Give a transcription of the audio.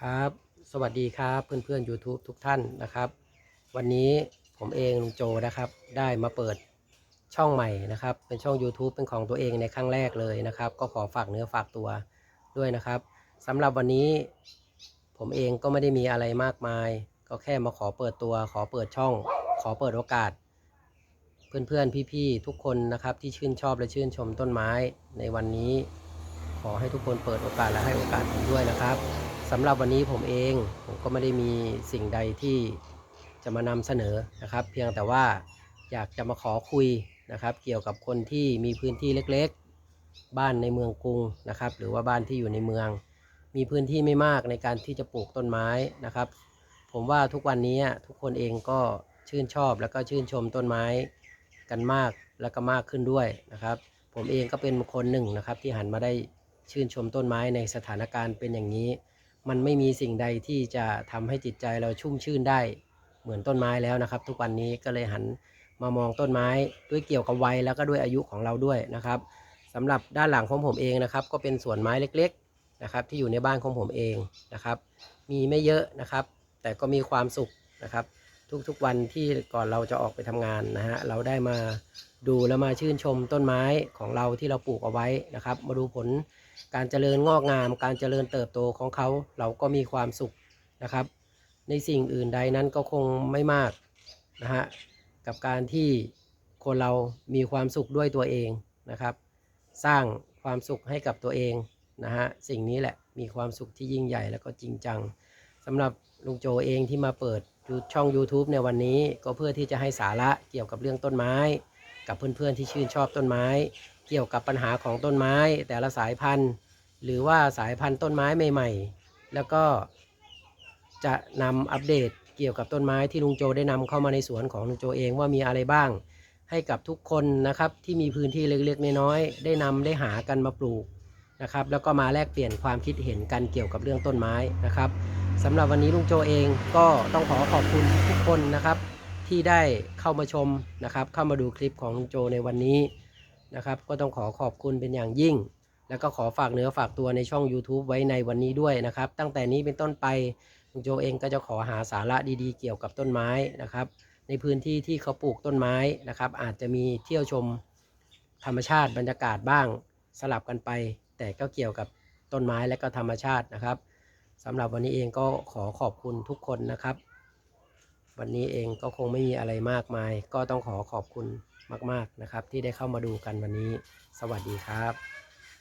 ครับ สวัสดีครับเพื่อนๆ YouTube ทุกท่านนะครับ วันนี้ผมเองลุงโจนะครับ ได้มาเปิดช่องใหม่นะครับ เป็นช่อง YouTube เป็นของตัวเองในครั้งแรกเลยนะครับ ก็ขอฝากเนื้อฝากตัวด้วยนะครับสำหรับวันนี้ผมเองก็ไม่ได้มีอะไรมากมาย ก็แค่มาขอเปิดตัว ขอเปิดช่อง ขอเปิดโอกาส เพื่อนๆ พี่ๆ ทุกคนนะครับที่ชื่นชอบและชื่นชมต้นไม้ในวันนี้ ขอให้ทุกคนเปิดโอกาสและให้โอกาสผมด้วยนะครับ สำหรับวันนี้ผมเองผมก็ไม่ได้มีสิ่งใดที่จะมานำเสนอนะครับ เพียงแต่ว่าอยากจะมาขอคุยนะครับ เกี่ยวกับคนที่มีพื้นที่เล็กๆ บ้านในเมืองกรุงนะครับ หรือว่าบ้านที่อยู่ในเมือง มีพื้นที่ไม่มากในการที่จะปลูกต้นไม้นะครับ ผมว่าทุกวันนี้ทุกคนเองก็ชื่นชอบแล้วก็ชื่นชมต้นไม้กันมากแล้วก็มากขึ้นด้วยนะครับ ผมเองก็เป็นคนหนึ่งนะครับที่หันมาได้ชื่นชมต้นไม้ในสถานการณ์เป็นอย่างนี้ มันไม่มีสิ่งใดที่จะทำให้จิตใจเราชุ่มชื่นได้ เหมือนต้นไม้แล้วนะครับ ทุกวันนี้ก็เลยหันมามองต้นไม้ด้วยเกี่ยวกับวัยแล้วก็ด้วยอายุของเราด้วยนะครับสำหรับด้านหลังของผมเองนะครับ ก็เป็นสวนไม้เล็กๆนะครับ ที่อยู่ในบ้านของผมเองนะครับ มีไม่เยอะนะครับ แต่ก็มีความสุขนะครับ ทุกๆวันที่ก่อนเราจะออกไปทำงานนะฮะเราได้มาดูและมาชื่นชมต้นไม้ของเราที่เราปลูกเอาไว้นะครับ มาดูผลการเจริญงอกงาม การเจริญเติบโตของเขาเราก็มีความสุขนะครับ ในสิ่งอื่นใดนั้นก็คงไม่มากนะฮะกับการที่คนเรามีความสุขด้วยตัวเองนะครับ สร้างความสุขให้กับตัวเองนะฮะสิ่งนี้แหละมีความสุขที่ยิ่งใหญ่แล้วก็จริงจัง สำหรับลุงโจเองที่มาเปิดช่อง YouTube ในวันนี้ก็เพื่อที่จะให้สาระเกี่ยวกับเรื่องต้นไม้ กับเพื่อนๆที่ชื่นชอบต้นไม้ เกี่ยวกับปัญหาของต้นไม้ แต่ละสายพันธุ์ หรือว่าสายพันธุ์ต้นไม้ใหม่ๆ แล้วก็จะนำอัปเดตเกี่ยวกับต้นไม้ที่ลุงโจได้นำเข้ามาในสวนของลุงโจเองว่ามีอะไรบ้าง ให้กับทุกคนนะครับที่มีพื้นที่เล็กๆน้อยๆได้นำได้หากันมาปลูกนะครับแล้วก็มาแลกเปลี่ยนความคิดเห็นกันเกี่ยวกับเรื่องต้นไม้นะครับ สำหรับวันนี้ลุงโจเองก็ต้องขอขอบคุณทุกคนนะครับ ที่ได้เข้ามาชมนะครับ เข้ามาดูคลิปของลุงโจในวันนี้นะครับ ก็ต้องขอขอบคุณเป็นอย่างยิ่ง แล้วก็ขอฝากเนื้อฝากตัวในช่อง YouTube ไว้ในวันนี้ด้วยนะครับ ตั้งแต่นี้เป็นต้นไปลุงโจเองก็จะขอหาสาระดีๆ เกี่ยวกับต้นไม้นะครับ ในพื้นที่ที่เขาปลูกต้นไม้นะครับ อาจจะมีเที่ยวชมธรรมชาติบรรยากาศบ้างสลับกันไป แต่ก็เกี่ยวกับต้นไม้และก็ธรรมชาตินะครับ สำหรับวันนี้เองก็ขอขอบคุณทุกคนนะครับ วันนี้เองก็คงไม่มีอะไรมากมาย ก็ต้องขอขอบคุณมาก ๆนะครับ ที่ได้เข้ามาดูกันวันนี้ สวัสดีครับ